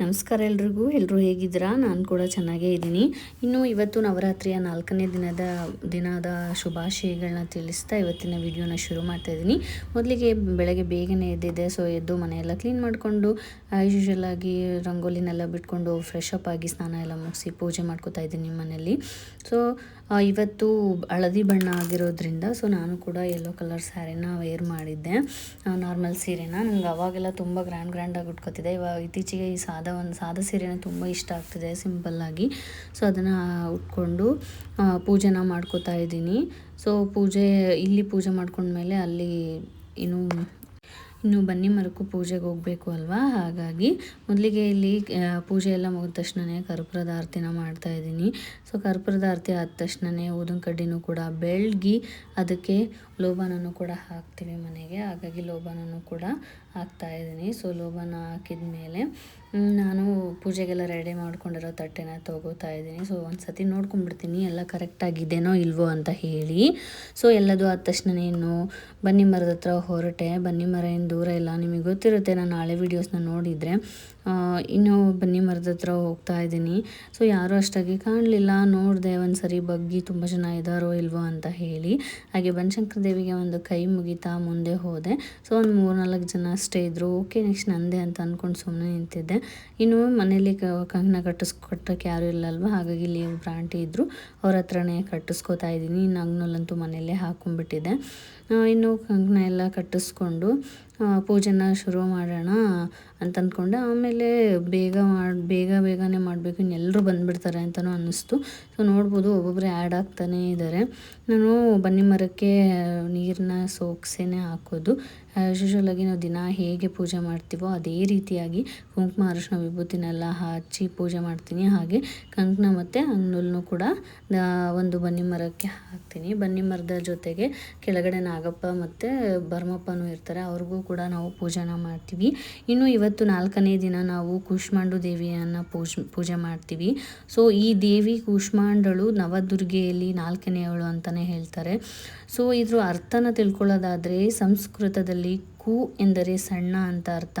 ನಮಸ್ಕಾರ ಎಲ್ರಿಗೂ. ಎಲ್ಲರೂ ಹೇಗಿದ್ದೀರಾ? ನಾನು ಕೂಡ ಚೆನ್ನಾಗೇ ಇದ್ದೀನಿ. ಇನ್ನು ಇವತ್ತು ನವರಾತ್ರಿಯ ನಾಲ್ಕನೇ ದಿನದ ದಿನದ ಶುಭಾಶಯಗಳನ್ನ ತಿಳಿಸ್ತಾ ಇವತ್ತಿನ ವಿಡಿಯೋನ ಶುರು ಮಾಡ್ತಾ ಇದ್ದೀನಿ. ಮೊದಲಿಗೆ ಬೆಳಗ್ಗೆ ಬೇಗನೆ ಎದ್ದಿದ್ದೆ. ಸೊ, ಎದ್ದು ಮನೆಯೆಲ್ಲ ಕ್ಲೀನ್ ಮಾಡಿಕೊಂಡು ಯೂಶಲ್ ಆಗಿ ರಂಗೋಲಿನೆಲ್ಲ ಬಿಟ್ಕೊಂಡು ಫ್ರೆಶ್ ಅಪ್ ಆಗಿ ಸ್ನಾನ ಎಲ್ಲ ಮುಗಿಸಿ ಪೂಜೆ ಮಾಡ್ಕೋತಾ ಇದ್ದೀನಿ ಮನೆಯಲ್ಲಿ. ಸೊ ಇವತ್ತು ಹಳದಿ ಬಣ್ಣ ಆಗಿರೋದ್ರಿಂದ ಸೊ ನಾನು ಕೂಡ ಯೆಲ್ಲೋ ಕಲರ್ ಸ್ಯಾರಿನ ವೇರ್ ಮಾಡಿದ್ದೆ. ನಾರ್ಮಲ್ ಸೀರೆನ ನನಗೆ ಅವಾಗೆಲ್ಲ ತುಂಬ ಗ್ರ್ಯಾಂಡ್ ಗ್ರ್ಯಾಂಡಾಗಿ ಉಟ್ಕೋತಿದ್ದೆ ಇವಾಗ ಇತ್ತೀಚೆಗೆ ಈ ಸಾದ ಒಂದು, ಸಾದ ಸೀರೆನ ತುಂಬ ಇಷ್ಟ ಆಗ್ತಿದೆ ಸಿಂಪಲ್ಲಾಗಿ ಸೊ ಅದನ್ನು ಉಟ್ಕೊಂಡು ಪೂಜೆನ ಮಾಡ್ಕೋತಾ ಇದ್ದೀನಿ. ಸೊ ಪೂಜೆ, ಇಲ್ಲಿ ಪೂಜೆ ಮಾಡ್ಕೊಂಡ್ಮೇಲೆ ಅಲ್ಲಿ ಇನ್ನು ಇನ್ನು ಬನ್ನಿ ಮರಕ್ಕೂ ಪೂಜೆಗೆ ಹೋಗಬೇಕು ಅಲ್ವಾ? ಹಾಗಾಗಿ ಮೊದಲಿಗೆ ಇಲ್ಲಿ ಪೂಜೆ ಎಲ್ಲ ಮುಗಿದ ತಕ್ಷಣವೇ ಕರ್ಪೂರದ ಆರತಿನ ಮಾಡ್ತಾ ಇದ್ದೀನಿ. ಸೊ ಕರ್ಪೂರದ ಆರತಿ ಆದ ತಕ್ಷಣವೇ ಊದಿನ ಕಡ್ಡಿನೂ ಕೂಡ ಬೆಳಗಿ ಅದಕ್ಕೆ ಲೋಬಾನೂ ಕೂಡ ಹಾಕ್ತೀವಿ ಮನೆಗೆ. ಹಾಗಾಗಿ ಲೋಬಾನನ್ನು ಕೂಡ ಹಾಕ್ತಾ ಇದ್ದೀನಿ. ಸೊ ಲೋಬಾನ ಹಾಕಿದ ಮೇಲೆ ನಾನು ಪೂಜೆಗೆಲ್ಲ ರೆಡಿ ಮಾಡ್ಕೊಂಡಿರೋ ತಟ್ಟೆನ ತೊಗೋತಾ ಇದ್ದೀನಿ. ಸೊ ಒಂದು ಸತಿ ನೋಡ್ಕೊಂಡ್ಬಿಡ್ತೀನಿ ಎಲ್ಲ ಕರೆಕ್ಟಾಗಿದೆನೋ ಇಲ್ವೋ ಅಂತ ಹೇಳಿ. ಸೊ ಎಲ್ಲದು ಆದ ತಕ್ಷಣ ನೀನು ಬನ್ನಿ ಮರದ ಹತ್ರ ಹೊರಟೆ. ಬನ್ನಿ ಮರ ಏನು ದೂರ ಇಲ್ಲ. ನಿಮಗೆ ಗೊತ್ತಿರುತ್ತೆ, ನಾನು ಹಳೆ ವೀಡಿಯೋಸ್ನ ನೋಡಿದರೆ ಇನ್ನು ಬನ್ನಿ ಮರದ ಹತ್ರ ಹೋಗ್ತಾ ಇದ್ದೀನಿ. ಸೊ ಯಾರೂ ಅಷ್ಟಾಗಿ ಕಾಣಲಿಲ್ಲ. ನೋಡಿದೆ ಒಂದು ಸರಿ ಬಗ್ಗಿ ತುಂಬ ಜನ ಇದ್ದಾರೋ ಇಲ್ವೋ ಅಂತ ಹೇಳಿ. ಹಾಗೆ ಬನಶಂಕರ ದೇವಿಗೆ ಒಂದು ಕೈ ಮುಗಿತಾ ಮುಂದೆ ಹೋದೆ. ಸೊ ಒಂದು ಮೂರು ನಾಲ್ಕು ಜನ ಅಷ್ಟೇ ಇದ್ದರು ಓಕೆ ನೆಕ್ಸ್ಟ್ ನಂದೆ ಅಂತ ಅಂದ್ಕೊಂಡು ಸುಮ್ಮನೆ ನಿಂತಿದ್ದೆ. ಇನ್ನು ಮನೇಲಿ ಕಂಕಣ ಕಟ್ಟಿಸ್ಕೊಟ್ಟಕ್ಕೆ ಯಾರೂ ಇಲ್ಲಲ್ವ? ಹಾಗಾಗಿ ಇಲ್ಲಿ ಒಬ್ಬರು ಆಂಟಿ ಇದ್ದರು ಅವ್ರ ಹತ್ರನೇ ಕಟ್ಟಿಸ್ಕೊತಾ ಇದ್ದೀನಿ. ಇನ್ನು ಮನೆಯಲ್ಲೇ ಹಾಕೊಂಡ್ಬಿಟ್ಟಿದೆ ಇನ್ನು ಕಂಕಣ ಎಲ್ಲ ಕಟ್ಟಿಸ್ಕೊಂಡು ಪೂಜೆನ ಶುರು ಮಾಡೋಣ ಅಂತ ಅಂದ್ಕೊಂಡೆ ಆಮೇಲೆ ಬೇಗ ಮಾಡಿ, ಬೇಗ ಬೇಗನೆ ಮಾಡಬೇಕು. ಇನ್ನೆಲ್ಲರೂ ಬಂದುಬಿಡ್ತಾರೆ ಅಂತಲೂ ಅನ್ನಿಸ್ತು. ಸೊ ನೋಡ್ಬೋದು ಒಬ್ಬೊಬ್ಬರೇ ಆ್ಯಡ್ ಆಗ್ತಾನೇ ಇದ್ದಾರೆ ನಾನು ಬನ್ನಿ ಮರಕ್ಕೆ ನೀರನ್ನ ಸೋಕ್ಸೇನೆ ಹಾಕೋದು. ಯೂಶ್ವಲಾಗಿ ನಾವು ದಿನ ಹೇಗೆ ಪೂಜೆ ಮಾಡ್ತೀವೋ ಅದೇ ರೀತಿಯಾಗಿ ಕುಂಕುಮ ಅರಿಶಿನ ವಿಭೂತಿನೆಲ್ಲ ಹಚ್ಚಿ ಪೂಜೆ ಮಾಡ್ತೀನಿ. ಹಾಗೆ ಕಂಕಣ ಮತ್ತು ಅಂಗ್ನೂಲ್ನು ಕೂಡ ಒಂದು ಬನ್ನಿ ಮರಕ್ಕೆ ಹಾಕ್ತೀನಿ. ಬನ್ನಿ ಮರದ ಜೊತೆಗೆ ಕೆಳಗಡೆ ನಾಗಪ್ಪ ಮತ್ತು ಭರ್ಮಪ್ಪನೂ ಇರ್ತಾರೆ. ಅವ್ರಿಗೂ ಕೂಡ ನಾವು ಪೂಜೆನ ಮಾಡ್ತೀವಿ. ಇನ್ನು ಇವತ್ತು ನಾಲ್ಕನೇ ದಿನ ನಾವು ಕೂಷ್ಮಾಂಡು ದೇವಿಯನ್ನು ಪೂಜ್, ಪೂಜೆ ಮಾಡ್ತೀವಿ. ಸೊ, ಈ ದೇವಿ ಕೂಷ್ಮಾಂಡಳು ನವದುರ್ಗೆಯಲ್ಲಿ ನಾಲ್ಕನೆಯವಳು ಅಂತಲೇ ಹೇಳ್ತಾರೆ. ಸೊ, ಇದ್ರ ಅರ್ಥನ ತಿಳ್ಕೊಳ್ಳೋದಾದರೆ ಸಂಸ್ಕೃತದಲ್ಲಿ Catholic ಕು ಎಂದರೆ ಸಣ್ಣ ಅಂತ ಅರ್ಥ.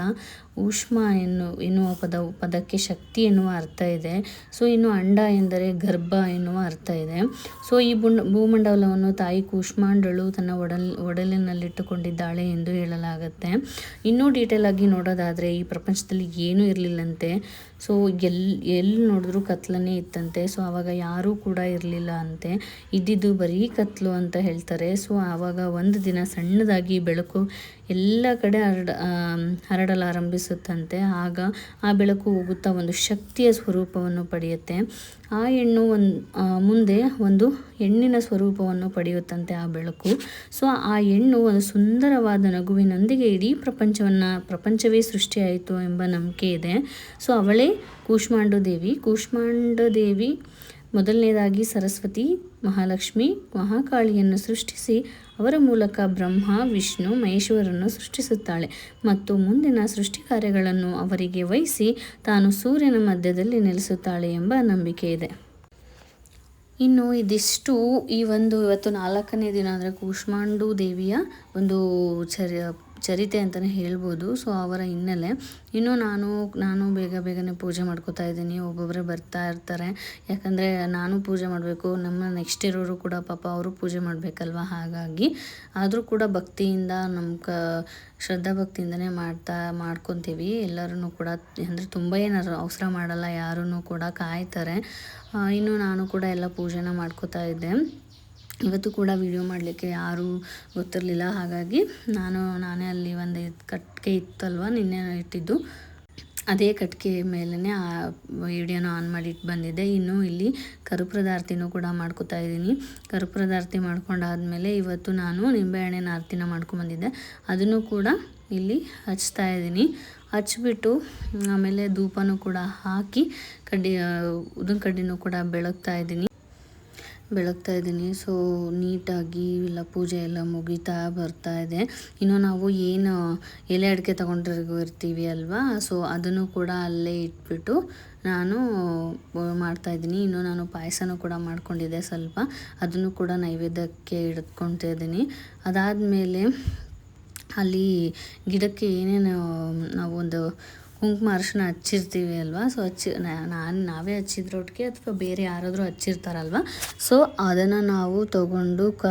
ಊಷ್ಮ ಎನ್ನು, ಎನ್ನುವ ಪದ, ಪದಕ್ಕೆ ಶಕ್ತಿ ಎನ್ನುವ ಅರ್ಥ ಇದೆ. ಸೊ, ಇನ್ನು ಅಂಡ ಎಂದರೆ ಗರ್ಭ ಎನ್ನುವ ಅರ್ಥ ಇದೆ. ಸೊ, ಈ ಬುಂಡ್, ಭೂಮಂಡಲವನ್ನು ತಾಯಿ ಕೂಷ್ಮಾಂಡಳು ತನ್ನ ಒಡಲ್, ಒಡಲಿನಲ್ಲಿಟ್ಟುಕೊಂಡಿದ್ದಾಳೆ ಎಂದು ಹೇಳಲಾಗುತ್ತೆ. ಇನ್ನೂ ಡೀಟೇಲ್ ಆಗಿ ನೋಡೋದಾದರೆ ಈ ಪ್ರಪಂಚದಲ್ಲಿ ಏನೂ ಇರಲಿಲ್ಲಂತೆ. ಸೊ ಎಲ್ಲಿ ಎಲ್ಲಿ ನೋಡಿದ್ರೂ ಕತ್ಲನೇ ಇತ್ತಂತೆ. ಸೊ, ಆವಾಗ ಯಾರೂ ಕೂಡ ಇರಲಿಲ್ಲ ಅಂತೆ. ಇದ್ದಿದ್ದು ಬರೀ ಕತ್ಲು ಅಂತ ಹೇಳ್ತಾರೆ. ಸೊ, ಆವಾಗ ಒಂದು ದಿನ ಸಣ್ಣದಾಗಿ ಬೆಳಕು ಎಲ್ಲ ಕಡೆ ಹರಡ ಹರಡಲಾರಂಭಿಸುತ್ತಂತೆ ಆಗ ಆ ಬೆಳಕು ಹೋಗುತ್ತಾ ಒಂದು ಶಕ್ತಿಯ ಸ್ವರೂಪವನ್ನು ಪಡೆಯುತ್ತೆ. ಆ ಹೆಣ್ಣು ಒಂದು ಮುಂದೆ ಒಂದು ಹೆಣ್ಣಿನ ಸ್ವರೂಪವನ್ನು ಪಡೆಯುತ್ತಂತೆ ಆ ಬೆಳಕು. ಸೊ, ಆ ಹೆಣ್ಣು ಒಂದು ಸುಂದರವಾದ ನಗುವಿನೊಂದಿಗೆ ಇಡೀ ಪ್ರಪಂಚವನ್ನು, ಪ್ರಪಂಚವೇ ಸೃಷ್ಟಿಯಾಯಿತು ಎಂಬ ನಂಬಿಕೆ ಇದೆ. ಸೊ, ಅವಳೇ ಕೂಷ್ಮಾಂಡದೇವಿ ದೇವಿ. ಕೂಷ್ಮಾಂಡ ದೇವಿ ಮೊದಲನೇದಾಗಿ ಸರಸ್ವತಿ ಮಹಾಲಕ್ಷ್ಮಿ ಮಹಾಕಾಳಿಯನ್ನು ಸೃಷ್ಟಿಸಿ ಅವರ ಮೂಲಕ ಬ್ರಹ್ಮ, ವಿಷ್ಣು ಮಹೇಶ್ವರನ್ನು ಸೃಷ್ಟಿಸುತ್ತಾಳೆ ಮತ್ತು ಮುಂದಿನ ಸೃಷ್ಟಿ ಕಾರ್ಯಗಳನ್ನು ಅವರಿಗೆ ವಹಿಸಿ ತಾನು ಸೂರ್ಯನ ಮಧ್ಯದಲ್ಲಿ ನೆಲೆಸುತ್ತಾಳೆ ಎಂಬ ನಂಬಿಕೆ ಇದೆ. ಇನ್ನು ಇದಿಷ್ಟು ಈ ಒಂದು ಇವತ್ತು ನಾಲ್ಕನೇ ದಿನ ಅಂದರೆ ಕೂಷ್ಮಾಂಡು ದೇವಿಯ ಒಂದು ಚರ್ಯ ಚರಿತೆ ಅಂತಲೇ ಹೇಳ್ಬೋದು. ಸೊ ಅವರ ಹಿನ್ನೆಲೆ. ಇನ್ನು ನಾನು ನಾನು ಬೇಗ ಬೇಗನೆ ಪೂಜೆ ಮಾಡ್ಕೋತಾ ಇದ್ದೀನಿ. ಒಬ್ಬೊಬ್ಬರೇ ಬರ್ತಾ ಇರ್ತಾರೆ. ಯಾಕಂದರೆ ನಾನು ಪೂಜೆ ಮಾಡಬೇಕು. ನಮ್ಮ ನೆಕ್ಸ್ಟ್ ಇರೋರು ಕೂಡ ಪಾಪ ಅವರು ಪೂಜೆ ಮಾಡಬೇಕಲ್ವ? ಹಾಗಾಗಿ ಆದರೂ ಕೂಡ ಭಕ್ತಿಯಿಂದ ನಮ್ಮ ಕ, ಶ್ರದ್ಧಾ ಭಕ್ತಿಯಿಂದನೇ ಮಾಡ್ತಾ, ಮಾಡ್ಕೊತೀವಿ. ಎಲ್ಲರೂ ಕೂಡ, ಅಂದರೆ ತುಂಬ ಏನಾದ್ರು ಅವಸರ ಮಾಡಲ್ಲ. ಯಾರೂ ಕೂಡ ಕಾಯ್ತಾರೆ. ಇನ್ನು ನಾನು ಕೂಡ ಎಲ್ಲ ಪೂಜೆನ ಮಾಡ್ಕೋತಾ ಇದ್ದೆ. ಇವತ್ತು ಕೂಡ ವಿಡಿಯೋ ಮಾಡಲಿಕ್ಕೆ ಯಾರೂ ಗೊತ್ತಿರಲಿಲ್ಲ. ಹಾಗಾಗಿ ನಾನು, ನಾನೇ ಅಲ್ಲಿ ಒಂದು ಕಟ್ಟಿಗೆ ಇತ್ತಲ್ವ, ನಿನ್ನೆ ಇಟ್ಟಿದ್ದು. ಅದೇ ಕಟ್ಟಿಗೆ ಮೇಲೇ ಆ ವಿಡಿಯೋನ ಆನ್ ಮಾಡಿ ಇಟ್ಟು ಬಂದಿದ್ದೆ. ಇನ್ನು ಇಲ್ಲಿ ಕರು ಆರತಿನೂ ಕೂಡ ಮಾಡ್ಕೋತಾ ಇದ್ದೀನಿ. ಕರು ಆರತಿ ಮಾಡ್ಕೊಂಡಾದ್ಮೇಲೆ ಇವತ್ತು ನಾನು ನಿಂಬೆಹಣ್ಣಿನ ಆರತಿನ ಮಾಡ್ಕೊಂಬಂದಿದ್ದೆ ಅದನ್ನು ಕೂಡ ಇಲ್ಲಿ ಹಚ್ತಾ ಇದ್ದೀನಿ. ಹಚ್ಬಿಟ್ಟು, ಆಮೇಲೆ ಧೂಪನೂ ಕೂಡ ಹಾಕಿ, ಕಡ್ಡಿ ಉದನ್ ಕಡ್ಡಿನೂ ಕೂಡ ಬೆಳಗ್ತಾ ಇದ್ದೀನಿ. ಬೆಳಗ್ತಾ ಇದ್ದೀನಿ. ಸೊ ನೀಟಾಗಿ ಎಲ್ಲ ಪೂಜೆ ಎಲ್ಲ ಮುಗಿತಾ ಬರ್ತಾ ಇದೆ. ಇನ್ನು ನಾವು ಏನು, ಎಲೆ ಅಡಿಕೆ ಇರ್ತೀವಿ ಅಲ್ವಾ? ಸೊ ಅದನ್ನು ಕೂಡ ಅಲ್ಲೇ ಇಟ್ಬಿಟ್ಟು ನಾನು ಮಾಡ್ತಾಯಿದ್ದೀನಿ ಇನ್ನು ನಾನು ಪಾಯಸನೂ ಕೂಡ ಮಾಡ್ಕೊಂಡಿದ್ದೆ ಸ್ವಲ್ಪ. ಅದನ್ನು ಕೂಡ ನೈವೇದ್ಯಕ್ಕೆ ಇಡ್ಕೊಳ್ತಾ ಇದ್ದೀನಿ. ಅದಾದಮೇಲೆ ಅಲ್ಲಿ ಗಿಡಕ್ಕೆ ಏನೇನು ನಾವೊಂದು ಕುಂಕುಮ ಅರಿಶಿನ ಹಚ್ಚಿರ್ತೀವಿ ಅಲ್ವಾ? ಸೊ ಹಚ್ಚಿ ನಾನು, ನಾವೇ ಹಚ್ಚಿದ್ರೊಟ್ಟಿಗೆ ಅಥವಾ ಬೇರೆ ಯಾರಾದರೂ ಹಚ್ಚಿರ್ತಾರಲ್ವ? ಸೊ ಅದನ್ನು ನಾವು ತಗೊಂಡು ಕ,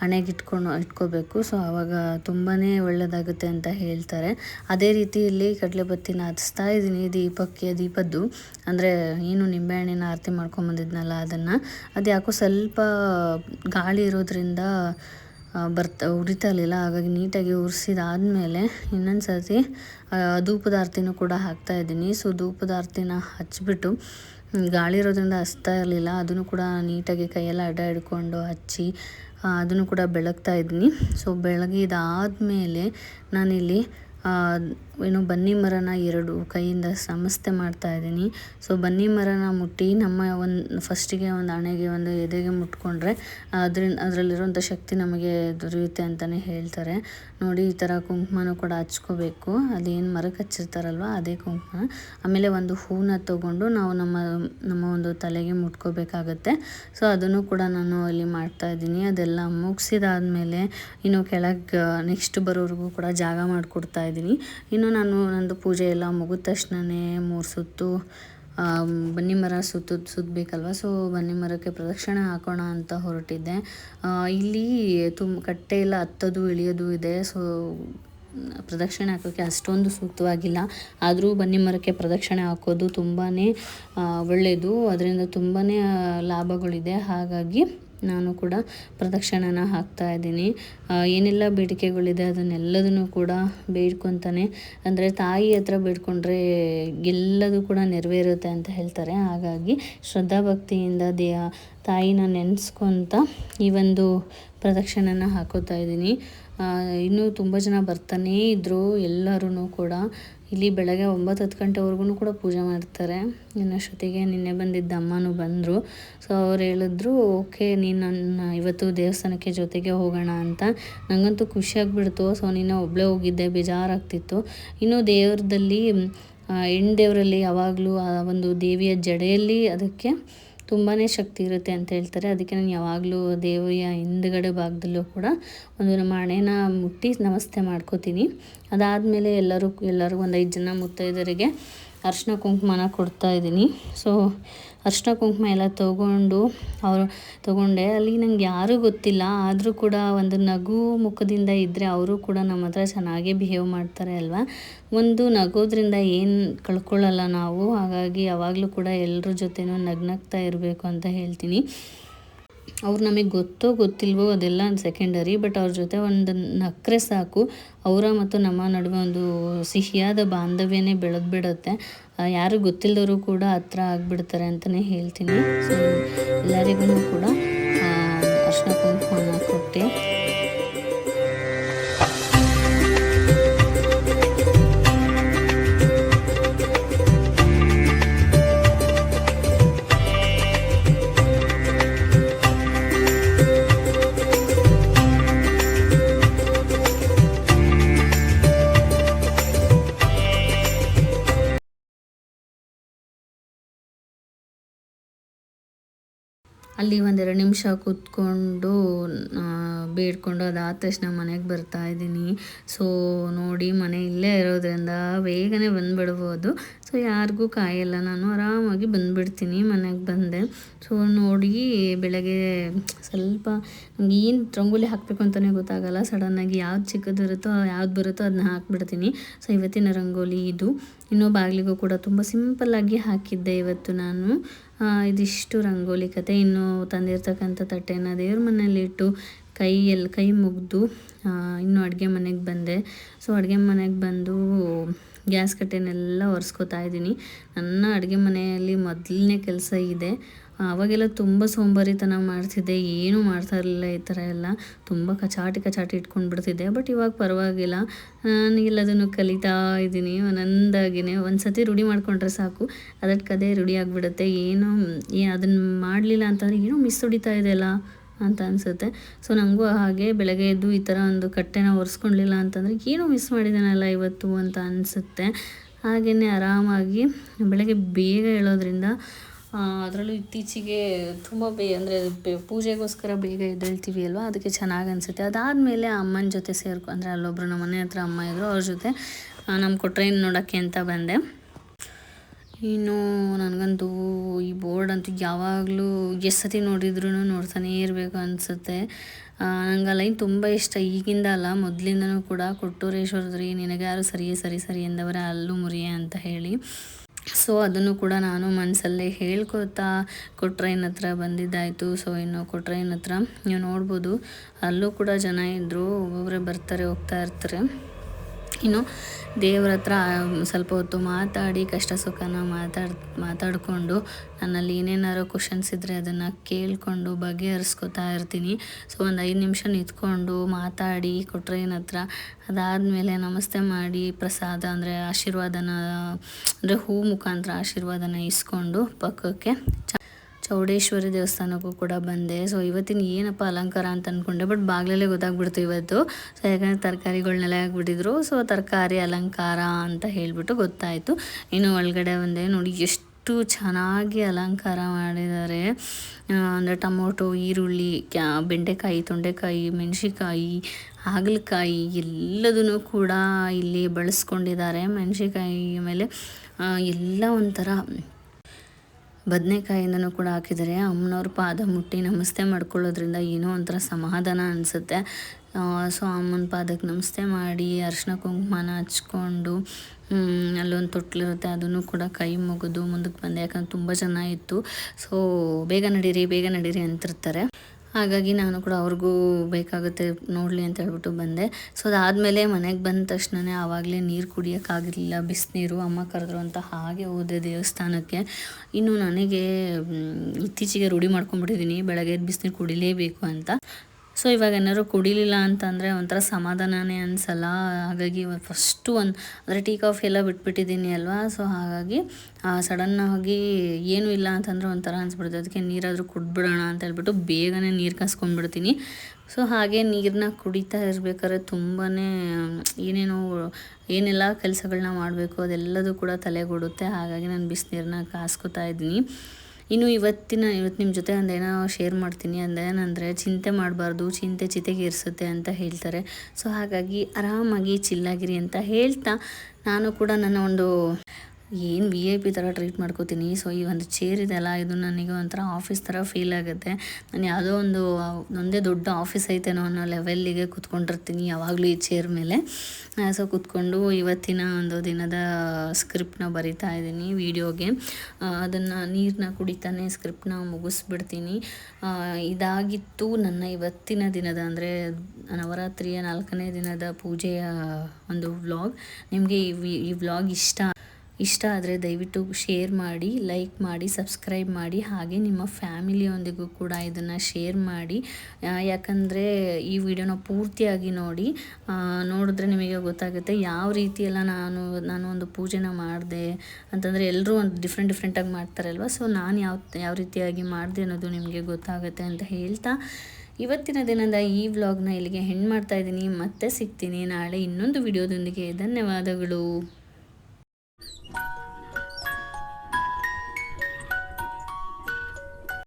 ಹಣೆಗೆ ಇಟ್ಕೊಂಡು, ಇಟ್ಕೋಬೇಕು. ಸೊ ಆವಾಗ ತುಂಬಾ ಒಳ್ಳೆಯದಾಗುತ್ತೆ ಅಂತ ಹೇಳ್ತಾರೆ. ಅದೇ ರೀತಿ ಇಲ್ಲಿ ಕಡಲೆಬತ್ತಿನ ಹಚ್ತಾ ಇದ್ದೀನಿ ದೀಪಕ್ಕೆ, ದೀಪದ್ದು. ಅಂದರೆ, ಏನು ನಿಂಬೆಹಣ್ಣಿನ ಆರತಿ ಮಾಡ್ಕೊಂಬಂದಿದ್ನಲ್ಲ ಅದನ್ನು. ಅದು ಯಾಕೋ ಸ್ವಲ್ಪ ಗಾಳಿ ಇರೋದ್ರಿಂದ ಬರ್ತಾ ಉರಿತಾ ಇರಲಿಲ್ಲ. ಹಾಗಾಗಿ ನೀಟಾಗಿ ಉರಿಸಿದಾದ್ಮೇಲೆ ಇನ್ನೊಂದು ಸರ್ತಿ ಧೂಪದ ಆರತಿನೂ ಕೂಡ ಹಾಕ್ತಾಯಿದ್ದೀನಿ ಸೊ ಧೂಪದ ಆರತಿನ ಹಚ್ಚಿಬಿಟ್ಟು ಗಾಳಿ ಇರೋದ್ರಿಂದ ಹಚ್ತಾ ಇರಲಿಲ್ಲ. ಅದನ್ನು ಕೂಡ ನೀಟಾಗಿ ಕೈಯೆಲ್ಲ ಅಡ್ಡ ಹಿಡ್ಕೊಂಡು ಹಚ್ಚಿ ಅದನ್ನು ಕೂಡ ಬೆಳಗ್ತಾ ಇದ್ದೀನಿ. ಸೊ ಬೆಳಗಿದಾದ್ಮೇಲೆ ನಾನಿಲ್ಲಿ ಏನು ಬನ್ನಿ ಮರನ ಎರಡು ಕೈಯಿಂದ ಸಮಸ್ತೆ ಮಾಡ್ತಾ ಇದ್ದೀನಿ. ಸೊ ಬನ್ನಿ ಮರನ ಮುಟ್ಟಿ ನಮ್ಮ ಒಂದು ಫಸ್ಟಿಗೆ ಒಂದು ಹಣೆಗೆ ಒಂದು ಎದೆಗೆ ಮುಟ್ಕೊಂಡ್ರೆ ಅದ್ರಿಂದ ಅದರಲ್ಲಿರುವಂಥ ಶಕ್ತಿ ನಮಗೆ ದೊರೆಯುತ್ತೆ ಅಂತಲೇ ಹೇಳ್ತಾರೆ. ನೋಡಿ, ಈ ಥರ ಕುಂಕುಮನೂ ಕೂಡ ಹಚ್ಕೋಬೇಕು. ಅದೇನು ಮರಕ್ಕೆ ಹಚ್ಚಿರ್ತಾರಲ್ವ ಅದೇ ಕುಂಕುಮ. ಆಮೇಲೆ ಒಂದು ಹೂವನ್ನ ತಗೊಂಡು ನಾವು ನಮ್ಮ ನಮ್ಮ ಒಂದು ತಲೆಗೆ ಮುಟ್ಕೋಬೇಕಾಗತ್ತೆ. ಸೊ ಅದನ್ನು ಕೂಡ ನಾನು ಅಲ್ಲಿ ಮಾಡ್ತಾ ಇದ್ದೀನಿ. ಅದೆಲ್ಲ ಮುಗಿಸಿದಾದ್ಮೇಲೆ ಇನ್ನು ಕೆಳಗೆ ನೆಕ್ಸ್ಟ್ ಬರೋರಿಗೂ ಕೂಡ ಜಾಗ ಮಾಡಿಕೊಡ್ತಾ ಇದ್ದೀನಿ. ಇನ್ನು ನಾನು ನಂದು ಪೂಜೆ ಎಲ್ಲ ಮುಗಿದ ತಕ್ಷಣವೇ ಮೂರು ಸುತ್ತು ಬನ್ನಿ ಮರ ಸುತ್ತು ಸುತ್ತಬೇಕಲ್ವ ಸೊ ಬನ್ನಿ ಮರಕ್ಕೆ ಪ್ರದಕ್ಷಿಣೆ ಹಾಕೋಣ ಅಂತ ಹೊರಟಿದ್ದೆ. ಇಲ್ಲಿ ತುಂಬ ಕಟ್ಟೆ ಎಲ್ಲ ಹತ್ತೋದು, ಇಳಿಯೋದು ಇದೆ. ಸೊ ಪ್ರದಕ್ಷಿಣೆ ಹಾಕೋಕ್ಕೆ ಅಷ್ಟೊಂದು ಸೂಕ್ತವಾಗಿಲ್ಲ. ಆದರೂ ಬನ್ನಿ ಮರಕ್ಕೆ ಪ್ರದಕ್ಷಿಣೆ ಹಾಕೋದು ತುಂಬಾ ಒಳ್ಳೆಯದು ಅದರಿಂದ ತುಂಬಾ ಲಾಭಗಳಿದೆ. ಹಾಗಾಗಿ ನಾನು ಕೂಡ ಪ್ರದಕ್ಷಿಣನ ಹಾಕ್ತಾ ಇದ್ದೀನಿ. ಏನೆಲ್ಲ ಬೇಡಿಕೆಗಳಿದೆ ಅದನ್ನೆಲ್ಲದನ್ನು ಕೂಡ ಬೇಡ್ಕೊತಾನೆ. ಅಂದರೆ ತಾಯಿ ಹತ್ರ ಬೇಡ್ಕೊಂಡ್ರೆ ಎಲ್ಲದೂ ಕೂಡ ನೆರವೇರುತ್ತೆ ಅಂತ ಹೇಳ್ತಾರೆ. ಹಾಗಾಗಿ ಶ್ರದ್ಧಾಭಕ್ತಿಯಿಂದ ದೇಹ, ತಾಯಿನ ನೆನೆಸ್ಕೊತ ಈ ಒಂದು ಪ್ರದಕ್ಷಿಣನ ಹಾಕೋತಾ ಇದ್ದೀನಿ. ಇನ್ನೂ ತುಂಬ ಜನ ಬರ್ತಾನೇ ಇದ್ದರು ಎಲ್ಲರೂ ಕೂಡ. ಇಲ್ಲಿ ಬೆಳಗ್ಗೆ ಒಂಬತ್ತು ಹತ್ತು ಗಂಟೆವರೆಗೂ ಕೂಡ ಪೂಜೆ ಮಾಡ್ತಾರೆ. ಇನ್ನಷ್ಟೊತ್ತಿಗೆ ನಿನ್ನೆ ಬಂದಿದ್ದ ಅಮ್ಮನೂ ಬಂದರು. ಸೊ ಅವ್ರು ಹೇಳಿದ್ರು, ಓಕೆ, ನೀನು ನನ್ನ ಇವತ್ತು ದೇವಸ್ಥಾನಕ್ಕೆ ಜೊತೆಗೆ ಹೋಗೋಣ ಅಂತ. ನನಗಂತೂ ಖುಷಿಯಾಗಿಬಿಡ್ತು ಸೊ ನೀನು ಒಬ್ಬಳೇ ಹೋಗಿದ್ದೆ, ಬೇಜಾರಾಗ್ತಿತ್ತು. ಇನ್ನು ದೇವ್ರದಲ್ಲಿ ಹೆಣ್ಣು ದೇವರಲ್ಲಿ ಯಾವಾಗಲೂ ಆ ಒಂದು ದೇವಿಯ ಜಡೆಯಲ್ಲಿ ಅದಕ್ಕೆ ತುಂಬಾ ಶಕ್ತಿ ಇರುತ್ತೆ ಅಂತ ಹೇಳ್ತಾರೆ. ಅದಕ್ಕೆ ನಾನು ಯಾವಾಗಲೂ ದೇವಿಯ ಹಿಂದ್ಗಡೆ ಭಾಗದಲ್ಲೂ ಕೂಡ ಒಂದು ನಮ್ಮ ಹಣೆನ ಮುಟ್ಟಿ ನಮಸ್ತೆ ಮಾಡ್ಕೋತೀನಿ. ಅದಾದಮೇಲೆ ಎಲ್ಲರೂ ಎಲ್ಲರಿಗೂ ಒಂದು ಐದು ಜನ ಮುತ್ತೈದರಿಗೆ ಅರ್ಶಿನ ಕುಂಕುಮನ ಕೊಡ್ತಾ ಇದ್ದೀನಿ ಸೊ ಅರ್ಶಿನ ಕುಂಕುಮ ಎಲ್ಲ ತೊಗೊಂಡು ಅವರು ತೊಗೊಂಡೆ. ಅಲ್ಲಿ ನಂಗೆ ಯಾರೂ ಗೊತ್ತಿಲ್ಲ. ಆದರೂ ಕೂಡ ಒಂದು ನಗು ಮುಖದಿಂದ ಇದ್ದರೆ ಅವರು ಕೂಡ ನಮ್ಮ ಹತ್ರ ಚೆನ್ನಾಗೇ ಬಿಹೇವ್ ಮಾಡ್ತಾರೆ ಅಲ್ವಾ? ಒಂದು ನಗೋದ್ರಿಂದ ಏನು ಕಳ್ಕೊಳ್ಳಲ್ಲ ನಾವು. ಹಾಗಾಗಿ ಯಾವಾಗಲೂ ಕೂಡ ಎಲ್ಲರ ಜೊತೆನೂ ನಗ್ನಗ್ತಾ ಇರಬೇಕು ಅಂತ ಹೇಳ್ತೀನಿ. ಅವ್ರು ನಮಗೆ ಗೊತ್ತೋ ಗೊತ್ತಿಲ್ವೋ ಅದೆಲ್ಲ ಸೆಕೆಂಡರಿ ಬಟ್ ಅವ್ರ ಜೊತೆ ಒಂದು ನಕ್ಕರೆ ಸಾಕು. ಅವರ ಮತ್ತು ನಮ್ಮ ನಡುವೆ ಒಂದು ಸಿಹಿಯಾದ ಬಾಂಧವ್ಯನೇ ಬೆಳೆದ್ಬಿಡುತ್ತೆ ಯಾರು ಗೊತ್ತಿಲ್ಲದವರು ಕೂಡ ಹತ್ರ ಆಗಿಬಿಡ್ತಾರೆ ಅಂತಲೇ ಹೇಳ್ತೀನಿ. ಸೊ ಎಲ್ಲರಿಗೂ ಕೂಡ ಅರ್ಶಿನ ಕುಂಕುಮನ ಕೊಟ್ಟೆ. ಅಲ್ಲಿ ಒಂದೆರಡು ನಿಮಿಷ ಕೂತ್ಕೊಂಡು ಬೇಡ್ಕೊಂಡು ಅದಾದ ತಕ್ಷಣ ಮನೆಗೆ ಬರ್ತಾ ಇದ್ದೀನಿ. ಸೊ ನೋಡಿ ಮನೆ ಇಲ್ಲೇ ಇರೋದ್ರಿಂದ ಬೇಗನೆ ಬಂದುಬಿಡ್ಬೋದು. ಸೊ ಯಾರಿಗೂ ಕಾಯಲ್ಲ. ನಾನು ಆರಾಮಾಗಿ ಬಂದುಬಿಡ್ತೀನಿ ಮನೆಗೆ ಬಂದೆ. ಸೊ ನೋಡಿ ಬೆಳಗ್ಗೆ ಸ್ವಲ್ಪ ನನಗೆ ಏನು ರಂಗೋಲಿ ಹಾಕಬೇಕು ಅಂತಲೇ ಗೊತ್ತಾಗಲ್ಲ. ಸಡನ್ನಾಗಿ ಯಾವ್ದು ಚಿಕ್ಕದು ಇರುತ್ತೋ, ಯಾವ್ದು ಬರುತ್ತೋ ಅದನ್ನ ಹಾಕ್ಬಿಡ್ತೀನಿ. ಸೊ ಇವತ್ತಿನ ರಂಗೋಲಿ ಇದು. ಇನ್ನೂ ಬಾಗಿಲಿಗೂ ಕೂಡ ತುಂಬ ಸಿಂಪಲ್ಲಾಗಿ ಹಾಕಿದ್ದೆ ಇವತ್ತು ನಾನು. ಇದಿಷ್ಟು ರಂಗೋಲಿ ಕತೆ. ಇನ್ನು ತಂದಿರ್ತಕ್ಕಂಥ ತಟ್ಟೆನ ದೇವ್ರ ಮನೇಲಿ ಇಟ್ಟು ಕೈಯಲ್ಲಿ ಕೈ ಮುಗಿದು ಇನ್ನು ಅಡುಗೆ ಮನೆಗೆ ಬಂದೆ. ಸೊ ಅಡುಗೆ ಮನೆಗೆ ಬಂದು ಗ್ಯಾಸ್ ಕಟ್ಟೆನೆಲ್ಲ ಒರೆಸ್ಕೊತಾ ಇದ್ದೀನಿ. ನನ್ನ ಅಡುಗೆ ಮನೆಯಲ್ಲಿ ಮೊದಲನೇ ಕೆಲಸ ಇದೆ. ಅವಾಗೆಲ್ಲ ತುಂಬ ಸೋಂಬಾರಿತನ ಮಾಡ್ತಿದ್ದೆ, ಏನೂ ಮಾಡ್ತಾ ಇರಲಿಲ್ಲ ಈ ಥರ ಎಲ್ಲ. ತುಂಬ ಕಚಾಟಿ ಕಚಾಟಿ ಇಟ್ಕೊಂಡು ಬಿಡ್ತಿದ್ದೆ ಬಟ್ ಇವಾಗ ಪರವಾಗಿಲ್ಲ. ನಾನು ಎಲ್ಲದನ್ನು ಕಲಿತಾ ಇದ್ದೀನಿ. ಒಂದೊಂದಾಗಿನೇ ಒಂದು ಸತಿ ರೂಢಿ ಮಾಡಿಕೊಂಡ್ರೆ ಸಾಕು. ಅದಕ್ಕೆ ಅದೇ ರೂಢಿ ಆಗಿಬಿಡುತ್ತೆ. ಏನೋ ಅದನ್ನು ಮಾಡಲಿಲ್ಲ ಅಂತಂದರೆ ಏನೂ ಮಿಸ್ ಹೊಡಿತಾ ಇದೆಯಲ್ಲ ಅಂತ ಅನಿಸುತ್ತೆ. ಸೊ ನನಗೂ ಹಾಗೆ ಬೆಳಗ್ಗೆ ಎದ್ದು ಈ ಥರ ಒಂದು ಕಟ್ಟೆನ ಒರೆಸ್ಕೊಳ್ಲಿಲ್ಲ ಅಂತಂದರೆ ಏನೂ ಮಿಸ್ ಮಾಡಿದ್ದಾನಲ್ಲ ಇವತ್ತು ಅಂತ ಅನಿಸುತ್ತೆ. ಹಾಗೆಯೇ ಆರಾಮಾಗಿ ಬೆಳಗ್ಗೆ ಬೇಗ ಹೇಳೋದ್ರಿಂದ ಅದರಲ್ಲೂ ಇತ್ತೀಚೆಗೆ ತುಂಬ ಬೇ, ಅಂದರೆ ಪೂಜೆಗೋಸ್ಕರ ಬೇಗ ಎದ್ದೇಳ್ತೀವಿ ಅಲ್ವಾ? ಅದಕ್ಕೆ ಚೆನ್ನಾಗಿ ಅನಿಸುತ್ತೆ. ಅದಾದಮೇಲೆ ಅಮ್ಮನ ಜೊತೆ ಸೇರ್ಕೊ, ಅಂದರೆ ಅಲ್ಲೊಬ್ಬರು ನಮ್ಮ ಮನೆ ಹತ್ರ ಅಮ್ಮ ಇದ್ದರು ಅವ್ರ ಜೊತೆ ನಮ್ಮ ಕೊಟ್ರೇನು ನೋಡೋಕ್ಕೆ ಅಂತ ಬಂದೆ. ಇನ್ನು ನನಗಂತೂ ಈ ಬೋರ್ಡ್ ಅಂತೂ ಯಾವಾಗಲೂ ಎಷ್ಟು ಸತಿ ನೋಡಿದ್ರೂ ನೋಡ್ತಾನೇ ಇರಬೇಕು ಅನಿಸುತ್ತೆ. ನನಗೆ ಲೈನ್ ತುಂಬ ಇಷ್ಟ. ಈಗಿಂದ ಅಲ್ಲ, ಮೊದಲಿಂದನೂ ಕೂಡ ಕೊಟ್ಟೂರೇಶ್ವರದ್ರಿ ನಿನಗೆ ಯಾರು ಸರಿ ಸರಿ ಸರಿ ಎಂದವರ, ಅಲ್ಲೂ ಮುರಿಯೇ ಅಂತ ಹೇಳಿ. ಸೊ ಅದನ್ನು ಕೂಡ ನಾನು ಮನಸ್ಸಲ್ಲೇ ಹೇಳ್ಕೊತಾ ಕೊಟ್ರೈನ್ ಹತ್ರ ಬಂದಿದ್ದಾಯಿತು. ಸೊ ಇನ್ನು ಕೊಟ್ರೈನ್ ಹತ್ರ ನೀವು ನೋಡ್ಬೋದು. ಅಲ್ಲೂ ಕೂಡ ಜನ ಇದ್ದರು ಒಬ್ಬೊಬ್ಬರೇ ಬರ್ತಾರೆ, ಹೋಗ್ತಾ ಇರ್ತಾರೆ. ಇನ್ನು ದೇವ್ರ ಹತ್ರ ಸ್ವಲ್ಪ ಹೊತ್ತು ಮಾತಾಡಿ, ಕಷ್ಟ ಸುಖನ ಮಾತಾಡ್, ಮಾತಾಡಿಕೊಂಡು ನನ್ನಲ್ಲಿ ಏನೇನಾರು ಕ್ವಶನ್ಸ್ ಇದ್ದರೆ ಅದನ್ನು ಕೇಳಿಕೊಂಡು ಬಗೆಹರಿಸ್ಕೊತಾ ಇರ್ತೀನಿ. ಸೊ ಒಂದು ಐದು ನಿಮಿಷ ನಿಂತ್ಕೊಂಡು ಮಾತಾಡಿ ಕೊಟ್ರೇನ ಹತ್ರ ಅದಾದಮೇಲೆ ನಮಸ್ತೆ ಮಾಡಿ, ಪ್ರಸಾದ ಅಂದರೆ ಆಶೀರ್ವಾದನ, ಅಂದರೆ ಹೂ ಮುಖಾಂತರ ಆಶೀರ್ವಾದನ ಇಸ್ಕೊಂಡು ಪಕ್ಕಕ್ಕೆ ಚೌಡೇಶ್ವರಿ ದೇವಸ್ಥಾನಕ್ಕೂ ಕೂಡ ಬಂದೆ. ಸೊ ಇವತ್ತಿನ ಏನಪ್ಪ ಅಲಂಕಾರ ಅಂತ ಅಂದ್ಕೊಂಡೆ ಬಟ್ ಬಾಗ್ಲಲ್ಲೇ ಗೊತ್ತಾಗ್ಬಿಡ್ತು ಇವತ್ತು. ಸೊ ಯಾಕಂದರೆ ತರಕಾರಿಗಳನ್ನೆಲ್ಲ ಹಾಕ್ಬಿಟ್ಟಿದ್ರು. ಸೊ ತರಕಾರಿ ಅಲಂಕಾರ ಅಂತ ಹೇಳಿಬಿಟ್ಟು ಗೊತ್ತಾಯಿತು. ಇನ್ನು ಒಳಗಡೆ ಬಂದೆ, ನೋಡಿ ಎಷ್ಟು ಚೆನ್ನಾಗಿ ಅಲಂಕಾರ ಮಾಡಿದ್ದಾರೆ. ಅಂದರೆ ಟೊಮೊಟೊ, ಈರುಳ್ಳಿ, ಕ್ಯಾ, ಬೆಂಡೆಕಾಯಿ, ತೊಂಡೆಕಾಯಿ ಮೆಣಸಿಕಾಯಿ ಹಾಗಲಕಾಯಿ ಎಲ್ಲದೂ ಕೂಡ ಇಲ್ಲಿ ಬಳಸ್ಕೊಂಡಿದ್ದಾರೆ. ಮೆಣಸಿಕಾಯಿ ಮೇಲೆ ಎಲ್ಲ ಒಂಥರ ಬದನೆಕಾಯಿಂದನೂ ಕೂಡ ಹಾಕಿದ್ದಾರೆ. ಅಮ್ಮನವ್ರ ಪಾದ ಮುಟ್ಟಿ ನಮಸ್ತೆ ಮಾಡ್ಕೊಳ್ಳೋದ್ರಿಂದ ಏನೋ ಒಂಥರ ಸಮಾಧಾನ ಅನಿಸುತ್ತೆ. ಸೊ ಅಮ್ಮನ ಪಾದಕ್ಕೆ ನಮಸ್ತೆ ಮಾಡಿ ಅರ್ಶಿನ ಕುಂಕುಮನ ಹಚ್ಕೊಂಡು ಅಲ್ಲೊಂದು ತೊಟ್ಲಿರುತ್ತೆ ಅದನ್ನು ಕೂಡ ಕೈ ಮುಗಿದು ಮುಂದಕ್ಕೆ ಬಂದೆ. ಯಾಕಂದ್ರೆ ತುಂಬ ಚೆನ್ನಾಗಿತ್ತು ಸೊ, ಬೇಗ ನಡೀರಿ ಬೇಗ ನಡೀರಿ ಅಂತಿರ್ತಾರೆ. ಹಾಗಾಗಿ ನಾನು ಕೂಡ ಅವ್ರಿಗೂ ಬೇಕಾಗುತ್ತೆ ನೋಡಲಿ ಅಂತ ಹೇಳ್ಬಿಟ್ಟು ಬಂದೆ. ಸೊ ಅದಾದಮೇಲೆ ಮನೆಗೆ ಬಂದ ತಕ್ಷಣವೇ ಆವಾಗಲೇ ನೀರು ಕುಡಿಯೋಕ್ಕಾಗಿರಲಿಲ್ಲ, ಬಿಸಿನೀರು, ಅಮ್ಮ ಕರೆದ್ರು ಅಂತ ಹಾಗೆ ಹೋದೆ ದೇವಸ್ಥಾನಕ್ಕೆ. ಇನ್ನು ನನಗೆ ಇತ್ತೀಚೆಗೆ ರೂಢಿ ಮಾಡ್ಕೊಂಡ್ಬಿಟ್ಟಿದ್ದೀನಿ ಬೆಳಗ್ಗೆ ಬಿಸಿನೀರು ಕುಡಿಲೇಬೇಕು ಅಂತ. ಸೊ ಇವಾಗ ಏನಾದ್ರು ಕುಡಿಲಿಲ್ಲ ಅಂತಂದರೆ ಒಂಥರ ಸಮಾಧಾನನೇ ಅನಿಸಲ್ಲ. ಹಾಗಾಗಿ ಫಸ್ಟು ಒಂದು, ಅಂದರೆ ಟೀ, ಕಾಫಿ ಎಲ್ಲ ಬಿಟ್ಬಿಟ್ಟಿದ್ದೀನಿ ಅಲ್ವಾ? ಸೊ ಹಾಗಾಗಿ ಸಡನ್ನಾಗಿ ಏನೂ ಇಲ್ಲ ಅಂತಂದರೆ ಒಂಥರ ಅನಿಸ್ಬಿಡುತ್ತೆ. ಅದಕ್ಕೆ ನೀರಾದರೂ ಕುಡ್ಬಿಡೋಣ ಅಂತ ಹೇಳ್ಬಿಟ್ಟು ಬೇಗನೆ ನೀರು ಕಾಸ್ಕೊಂಡ್ಬಿಡ್ತೀನಿ. ಸೊ ಹಾಗೆ ನೀರನ್ನ ಕುಡಿತಾ ಇರ್ಬೇಕಾದ್ರೆ ತುಂಬಾ ಏನೇನೋ ಏನೆಲ್ಲ ಕೆಲಸಗಳನ್ನ ಮಾಡಬೇಕು ಅದೆಲ್ಲದೂ ಕೂಡ ತಲೆಗೊಡುತ್ತೆ. ಹಾಗಾಗಿ ನಾನು ಬಿಸಿನೀರನ್ನ ಕಾಸ್ಕೊತಾ ಇದ್ದೀನಿ. ಇನ್ನು ಇವತ್ತಿನ ಇವತ್ತು ನಿಮ್ಮ ಜೊತೆ ಒಂದು ಏನೋ ಶೇರ್ ಮಾಡ್ತೀನಿ ಅಂದೇನಂದರೆ ಚಿಂತೆ ಮಾಡಬಾರ್ದು, ಚಿಂತೆ ಚಿತೆಗೆ ಇರಿಸುತ್ತೆ ಅಂತ ಹೇಳ್ತಾರೆ. ಸೊ ಹಾಗಾಗಿ ಆರಾಮಾಗಿ ಚಿಲ್ಲಾಗಿರಿ ಅಂತ ಹೇಳ್ತಾ, ನಾನು ಕೂಡ ನನ್ನ ಒಂದು ಏನು ವಿ ಐ ಪಿ ಥರ ಟ್ರೀಟ್ ಮಾಡ್ಕೋತೀನಿ. ಸೊ ಈ ಒಂದು ಚೇರ್ ಇದೆಲ್ಲ ಇದು ನನಗೆ ಒಂಥರ ಆಫೀಸ್ ಥರ ಫೀಲ್ ಆಗುತ್ತೆ. ನಾನು ಯಾವುದೋ ಒಂದು ಒಂದೇ ದೊಡ್ಡ ಆಫೀಸ್ ಐತೇನೋ ಅನ್ನೋ ಲೆವೆಲ್ಲಿಗೆ ಕುತ್ಕೊಂಡಿರ್ತೀನಿ ಯಾವಾಗಲೂ ಈ ಚೇರ್ ಮೇಲೆ. ಸೊ ಕುತ್ಕೊಂಡು ಇವತ್ತಿನ ಒಂದು ದಿನದ ಸ್ಕ್ರಿಪ್ಟ್ನ ಬರಿತಾ ಇದ್ದೀನಿ ವೀಡಿಯೋಗೆ ಅದನ್ನು ನೀರನ್ನ ಕುಡಿತಾನೆ ಸ್ಕ್ರಿಪ್ಟ್ನ ಮುಗಿಸ್ಬಿಡ್ತೀನಿ. ಇದಾಗಿತ್ತು ನನ್ನ ಇವತ್ತಿನ ದಿನದ ಅಂದರೆ ನವರಾತ್ರಿಯ ನಾಲ್ಕನೇ ದಿನದ ಪೂಜೆಯ ಒಂದು ವ್ಲಾಗ್ ನಿಮಗೆ ಈ ವ್ಲಾಗ್ ಇಷ್ಟ ಇಷ್ಟ ಆದರೆ ದಯವಿಟ್ಟು ಶೇರ್ ಮಾಡಿ ಲೈಕ್ ಮಾಡಿ ಸಬ್ಸ್ಕ್ರೈಬ್ ಮಾಡಿ. ಹಾಗೆ ನಿಮ್ಮ ಫ್ಯಾಮಿಲಿಯೊಂದಿಗೂ ಕೂಡ ಇದನ್ನು ಶೇರ್ ಮಾಡಿ. ಯಾಕಂದರೆ ಈ ವಿಡಿಯೋನ ಪೂರ್ತಿಯಾಗಿ ನೋಡಿ ನೋಡಿದ್ರೆ ನಿಮಗೆ ಗೊತ್ತಾಗುತ್ತೆ ಯಾವ ರೀತಿಯೆಲ್ಲ ನಾನು ನಾನು ಒಂದು ಪೂಜೆನ ಮಾಡಿದೆ ಅಂತಂದರೆ ಎಲ್ಲರೂ ಒಂದು ಡಿಫ್ರೆಂಟ್ ಡಿಫ್ರೆಂಟಾಗಿ ಮಾಡ್ತಾರಲ್ವ? ಸೊ ನಾನು ಯಾವ ಯಾವ ರೀತಿಯಾಗಿ ಮಾಡಿದೆ ಅನ್ನೋದು ನಿಮಗೆ ಗೊತ್ತಾಗುತ್ತೆ ಅಂತ ಹೇಳ್ತಾ ಇವತ್ತಿನ ದಿನದ ಈ ವ್ಲಾಗ್ನ ಇಲ್ಲಿಗೆ ಹೆಣ್ಣು ಮಾಡ್ತಾ ಇದ್ದೀನಿ. ಮತ್ತೆ ಸಿಗ್ತೀನಿ ನಾಳೆ ಇನ್ನೊಂದು ವಿಡಿಯೋದೊಂದಿಗೆ ಧನ್ಯವಾದಗಳು.